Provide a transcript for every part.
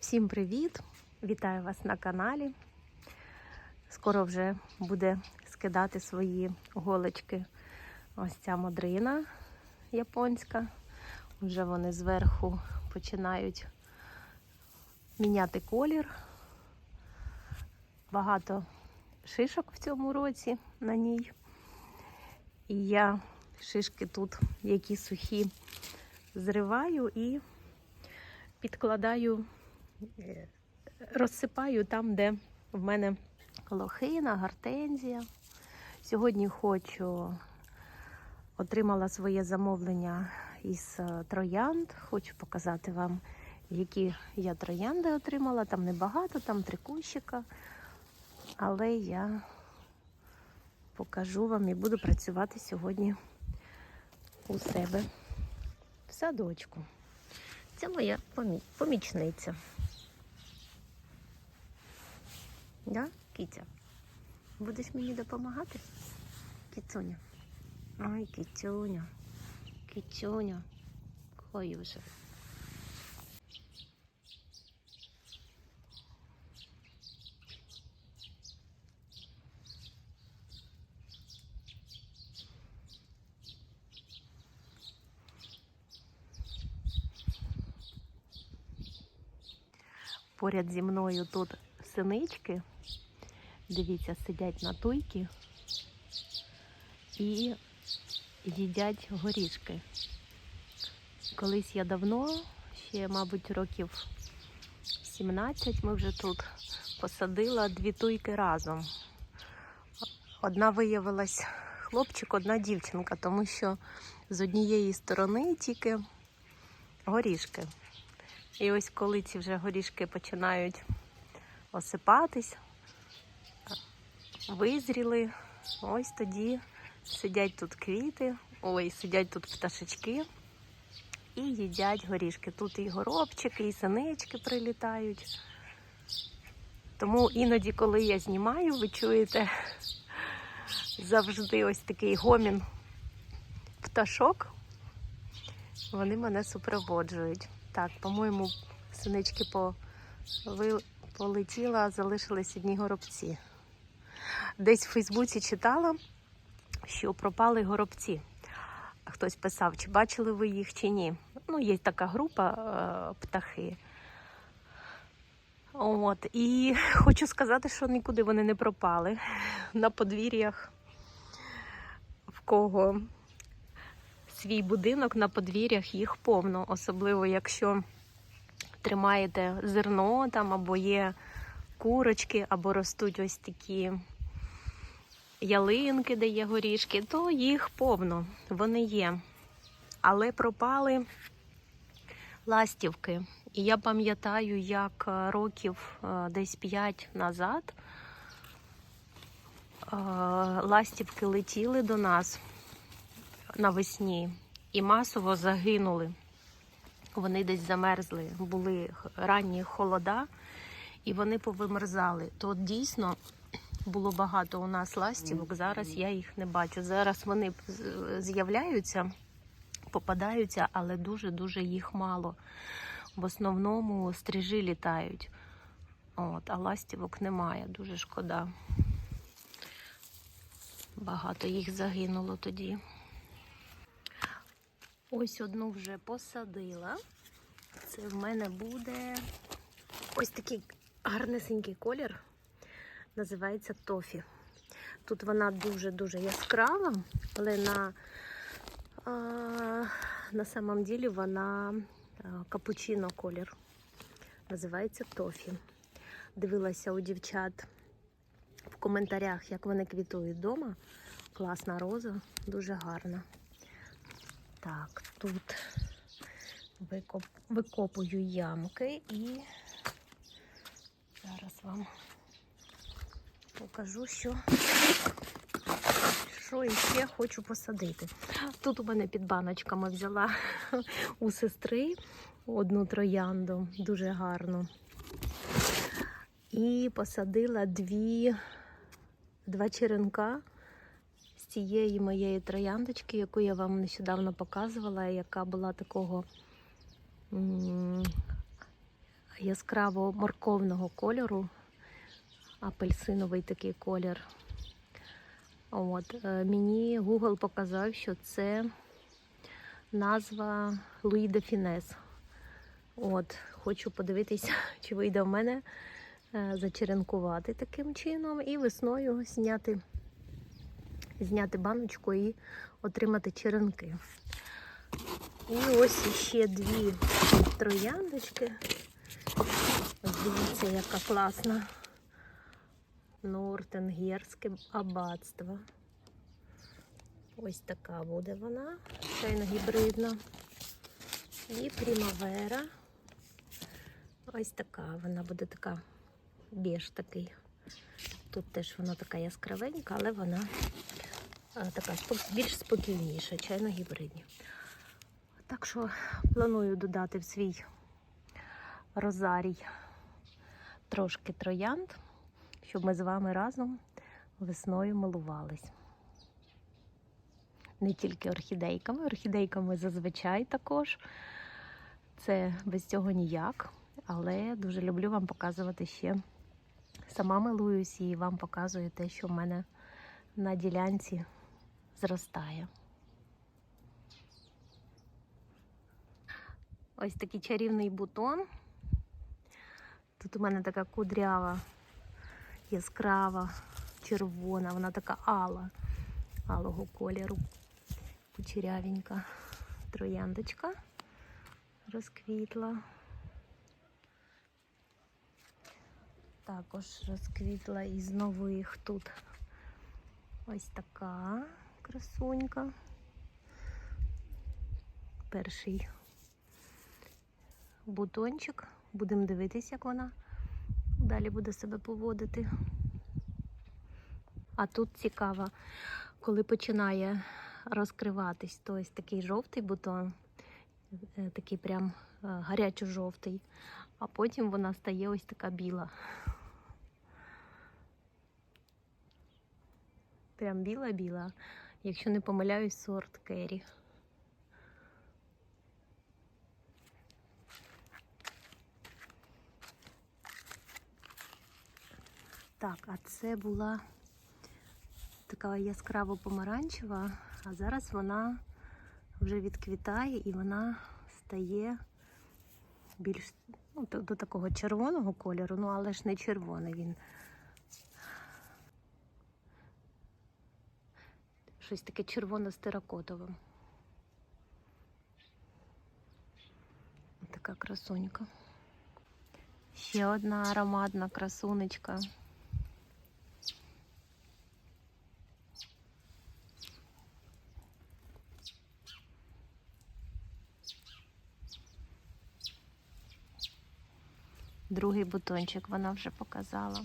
Всім привіт! Вітаю вас на каналі. Скоро вже буде скидати свої голочки. Ось ця модрина японська. Вже вони зверху починають міняти колір. Багато шишок в цьому році на ній. І я шишки тут, які сухі, зриваю і підкладаю, розсипаю там, де в мене лохина, гортензія. Сьогодні хочу отримала своє замовлення із е, троянд. Хочу показати вам, які я троянди отримала. Там небагато, там три кущика. Але я покажу вам і буду працювати сьогодні у себе в садочку. Це моя помі- помічниця. Да, Кітя? Будеш мені допомагати? Кіцюня. Ой, кіцюня. Кіцюня. Ой, вже. Поряд зі мною тут синички. Дивіться, сидять на туйки і їдять горішки. Колись я давно, ще, мабуть, років 17, ми вже тут посадила дві туйки разом. Одна виявилась хлопчик, одна дівчинка, тому що з однієї сторони тільки горішки. І ось коли ці вже горішки починають осипатись, визріли, ось тоді сидять тут квіти, ой, сидять тут пташечки і їдять горішки. Тут і горобчики, і синички прилітають. Тому іноді, коли я знімаю, ви чуєте завжди ось такий гомін пташок. Вони мене супроводжують. Так, по-моєму, синички по... полетіла, залишились одні горобці. Десь в Фейсбуці читала, що пропали горобці. Хтось писав, чи бачили ви їх, чи ні. Ну, є така група е, птахи. От, і хочу сказати, що нікуди вони не пропали. На подвір'ях, в кого свій будинок на подвір'ях їх повно, особливо якщо тримаєте зерно там, або є курочки, або ростуть ось такі ялинки, де є горішки, то їх повно, вони є. Але пропали ластівки. І я пам'ятаю, як е, років е, десь 5 назад е, ластівки летіли до нас навесні і масово загинули. Вони десь замерзли, були ранні холода, і вони повимерзали. То дійсно було багато у нас ластівок. Зараз я їх не бачу. Зараз вони з'являються, попадаються, але дуже-дуже їх мало. В основному стрижі літають. От, а ластівок немає, дуже шкода. Багато їх загинуло тоді. Ось одну вже посадила. Це в мене буде ось такий гарнесенький колір. Називається тофі. Тут вона дуже-дуже яскрава, але на, а, на самом ділі вона капучино колір. Називається тофі. Дивилася у дівчат в коментарях, як вони квітують вдома. Класна роза, дуже гарна. Так, тут викоп... викопую ямки і зараз вам покажу, що, що ще хочу посадити. Тут у мене під баночками взяла у сестри одну троянду, дуже гарну. І посадила дві, два черенка цієї моєї трояндочки, яку я вам нещодавно показувала, яка була такого яскраво морковного кольору, апельсиновий такий колір. От, е, мені Google показав, що це назва Луї де Фінес. От, хочу подивитися, чи вийде в мене е, зачеренкувати таким чином і весною зняти, зняти баночку і отримати черенки. І ось ще дві трояндочки. Ось дивіться, яка класна. Нортенгерське аббатство. Ось така буде вона, чайно гібридна. І примавера. Ось така, вона буде така біж такий. Тут теж вона така яскравенька, але вона така більш спокійніша, чайно гібридні. Так що планую додати в свій розарій трошки троянд, щоб ми з вами разом весною милувались. Не тільки орхідейками, орхідейками зазвичай також. Це без цього ніяк. Але дуже люблю вам показувати ще. Сама милуюсь і вам показую те, що в мене на ділянці зростає. Ось такий чарівний бутон. Тут у мене така кудрява, яскрава, червона, вона така ала, алого кольору, кучерявенька трояндочка розквітла. Також розквітла із нових тут ось така красунька. Перший бутончик. Будемо дивитися, як вона далі буде себе поводити. А тут цікаво, коли починає розкриватись, то ось такий жовтий бутон, е, такий прям е, гарячо-жовтий, а потім вона стає ось така біла. Прям біла-біла. Якщо не помиляюсь, сорт Керрі. Так, а це була така яскраво помаранчева, а зараз вона вже відквітає і вона стає більш ну, до, до такого червоного кольору, ну але ж не червоний він. Щось таке червоно-стерокотове. Така красунька. Ще одна ароматна красунечка. Другий бутончик вона вже показала.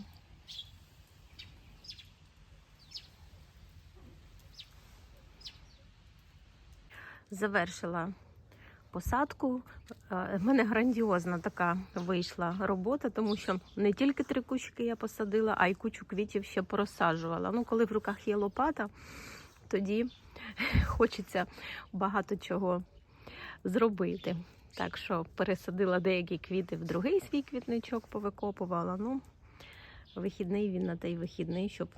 Завершила посадку. Е, В мене грандіозна така вийшла робота, тому що не тільки три кущики я посадила, а й кучу квітів ще порозсаджувала. Ну, коли в руках є лопата, тоді хочеться багато чого зробити. Так що пересадила деякі квіти в другий свій квітничок, повикопувала. Ну, вихідний він на той вихідний, щоб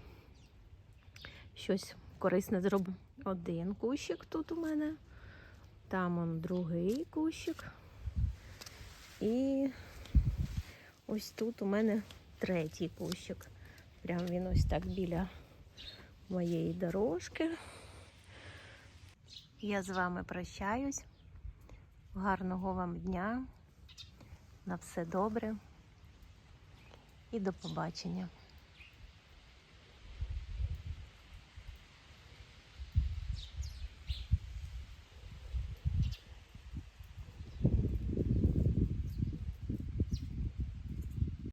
щось корисне зробив. Один кущик тут у мене. Там он другий кущик. І ось тут у мене третій кущик. Прям він ось так біля моєї дорожки. Я з вами прощаюсь. Гарного вам дня. На все добре. І до побачення.